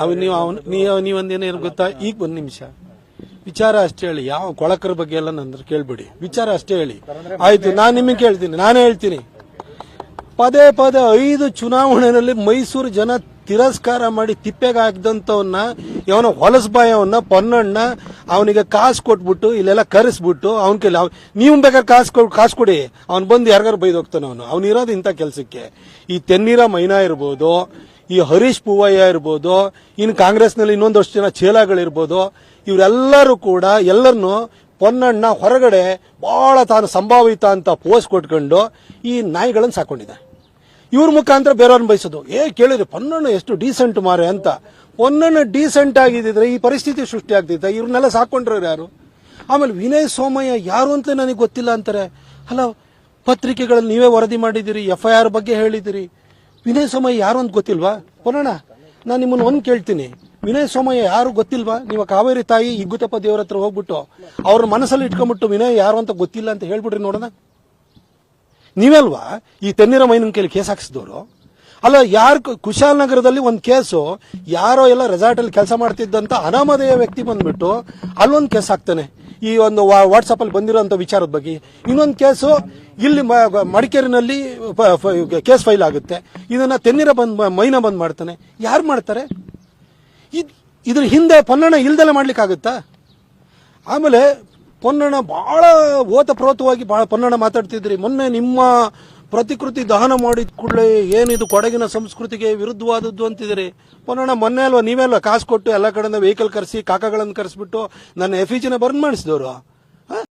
ಅವ್ ನೀವು ಅವನ್ ನೀವು ನೀವೊಂದೇನೇನು ಗೊತ್ತಾ? ಈಗ ಒಂದ್ ನಿಮಿಷ. ವಿಚಾರ ಅಷ್ಟೇ ಹೇಳಿ. ಯಾವ ಕೊಳಕರ ಬಗ್ಗೆ ಎಲ್ಲ ನಂದ್ರೆ ಕೇಳ್ಬೇಡಿ. ವಿಚಾರ ಅಷ್ಟೇ ಹೇಳಿ. ಆಯ್ತು ನಾನು ನಿಮಗೆ ಕೇಳ್ತೀನಿ. ನಾನೇ ಹೇಳ್ತೀನಿ. ಪದೇ ಪದೇ ಐದು ಚುನಾವಣೆಯಲ್ಲಿ ಮೈಸೂರು ಜನ ತಿರಸ್ಕಾರ ಮಾಡಿ ತಿಪ್ಪೆಗೆ ಹಾಕ್ದಂತವನ್ನ ಇವನ ಹೊಲಸಬಾಯವನ್ನ ಪೊನ್ನಣ್ಣ ಅವನಿಗೆ ಕಾಸು ಕೊಟ್ಬಿಟ್ಟು ಇಲ್ಲೆಲ್ಲ ಕರೆಸ್ಬಿಟ್ಟು ಅವನ ಕೈಲಿ ಅವ್- ನೀವು ಬೇಕಾದ್ರೆ ಕಾಸು ಕೊಟ್ಟು ಕಾಸು ಕೊಡಿ. ಅವ್ನು ಬಂದು ಯಾರಿಗಾರು ಬೈದೋಗ್ತಾನೆ ಅವನು. ಅವ್ನಿರೋದು ಇಂಥ ಕೆಲಸಕ್ಕೆ. ಈ ತೆನ್ನೀರ ಮೈನಾ ಇರ್ಬೋದು ಈ ಹರೀಶ್ ಪೂವಯ್ಯ ಇರ್ಬೋದು ಇನ್ನು ಕಾಂಗ್ರೆಸ್ನಲ್ಲಿ ಇನ್ನೊಂದಷ್ಟು ಜನ ಚೇಲಾಗಳಿರ್ಬೋದು ಇವರೆಲ್ಲರೂ ಕೂಡ ಎಲ್ಲರನ್ನು ಪೊನ್ನಣ್ಣ ಹೊರಗಡೆ ಬಹಳ ತಾನು ಸಂಭಾವಿತ ಅಂತ ಪೋಸ್ಟ್ ಕೊಟ್ಕೊಂಡು ಈ ನಾಯಿಗಳನ್ನು ಸಾಕೊಂಡಿದೆ ಇವ್ರ ಮುಖಾಂತರ ಬೇರೆಯವ್ರನ್ನ ಬಯಸೋದು. ಏ, ಕೇಳಿದ್ರೆ ಪೊನ್ನಣ್ಣ ಎಷ್ಟು ಡೀಸೆಂಟ್ ಮಾರೆ ಅಂತ. ಪೊನ್ನಣ್ಣ ಡೀಸೆಂಟ್ ಆಗಿದ್ದಿದ್ರೆ ಈ ಪರಿಸ್ಥಿತಿ ಸೃಷ್ಟಿ ಆಗ್ತಿದ್ದ ಇವ್ರನ್ನೆಲ್ಲ ಸಾಕೊಂಡ್ರ ಯಾರು? ಆಮೇಲೆ ವಿನಯ್ ಸೋಮಯ್ಯ ಯಾರು ಅಂತ ನನಗೆ ಗೊತ್ತಿಲ್ಲ ಅಂತಾರೆ. ಅಲ್ಲ, ಪತ್ರಿಕೆಗಳಲ್ಲಿ ನೀವೇ ವರದಿ ಮಾಡಿದಿರಿ ಎಫ್ ಐ ಆರ್ ಬಗ್ಗೆ ಹೇಳಿದಿರಿ ವಿನಯ್ ಸೋಮಯ್ಯ ಯಾರು ಅಂತ ಗೊತ್ತಿಲ್ವಾ? ಪುನಣ ನಾನು ನಿಮ್ಮನ್ನು ಒಂದು ಕೇಳ್ತೀನಿ. ವಿನಯ್ ಸೋಮಯ್ಯ ಯಾರು ಗೊತ್ತಿಲ್ವಾ? ನೀವು ಕಾವೇರಿ ತಾಯಿ ಇಗ್ಗುತಪ್ಪ ದೇವರ ಹತ್ರ ಹೋಗ್ಬಿಟ್ಟು ಅವ್ರ ಮನಸ್ಸಲ್ಲಿ ಇಟ್ಕೊಂಡ್ಬಿಟ್ಟು ವಿನಯ್ ಯಾರು ಅಂತ ಗೊತ್ತಿಲ್ಲ ಅಂತ ಹೇಳ್ಬಿಡ್ರಿ ನೋಡೋಣ. ನೀವಲ್ವಾ ಈ ತೆನ್ನೀರ ಮೈನನ್ ಕೇಳಿ ಕೇಸ್ ಹಾಕ್ಸಿದವರು? ಅಲ್ಲ, ಯಾರು ಕುಶಾಲನಗರದಲ್ಲಿ ಒಂದು ಕೇಸು ಯಾರೋ ಎಲ್ಲ ರೆಸಾರ್ಟ್ ಅಲ್ಲಿ ಕೆಲಸ ಮಾಡ್ತಿದ್ದಂತ ಅನಾಮಧೇಯ ವ್ಯಕ್ತಿ ಬಂದ್ಬಿಟ್ಟು ಅಲ್ಲೊಂದು ಕೇಸ್ ಹಾಕ್ತಾನೆ. ಈ ಒಂದು ವಾಟ್ಸಪ್ ಅಲ್ಲಿ ಬಂದಿರೋಂಥ ವಿಚಾರದ ಬಗ್ಗೆ. ಇನ್ನೊಂದು ಕೇಸು ಇಲ್ಲಿ ಮಡಿಕೇರಿನಲ್ಲಿ ಕೇಸ್ ಫೈಲ್ ಆಗುತ್ತೆ. ಇದನ್ನ ತೆನ್ನೀರ ಬಂದ್ ಮೈನ ಬಂದ್ ಮಾಡ್ತಾನೆ. ಯಾರು ಮಾಡ್ತಾರೆ? ಇದ್- ಇದ್ರ ಹಿಂದೆ ಪನ್ನಣ ಇಲ್ದೆಲ್ಲ ಮಾಡ್ಲಿಕ್ಕಾಗುತ್ತಾ? ಆಮೇಲೆ ಪೊನ್ನಣ್ಣ ಬಹಳ ಓತಪ್ರೋತವಾಗಿ ಬಹಳ ಪೊನ್ನಣ್ಣ ಮಾತಾಡ್ತಿದ್ರಿ. ಮೊನ್ನೆ ನಿಮ್ಮ ಪ್ರತಿಕೃತಿ ದಹನ ಮಾಡಿದ ಕೂಡಲೇ ಏನಿದು ಕೊಡಗಿನ ಸಂಸ್ಕೃತಿಗೆ ವಿರುದ್ಧವಾದದ್ದು ಅಂತಿದ್ರಿ ಪೊನ್ನಣ್ಣ, ಮೊನ್ನೆ ಅಲ್ವಾ ನೀವೇ ಅಲ್ವಾ ಕಾಸು ಕೊಟ್ಟು ಎಲ್ಲ ಕಡೆಯಿಂದ ವೆಹಿಕಲ್ ಕರೆಸಿ, ಕಾಕಗಳನ್ನು ಕರೆಸಿಬಿಟ್ಟು ನನ್ನ ಎಫಿಜಿನ ಬರ್ನ್ ಮಾಡಿಸಿದವರು?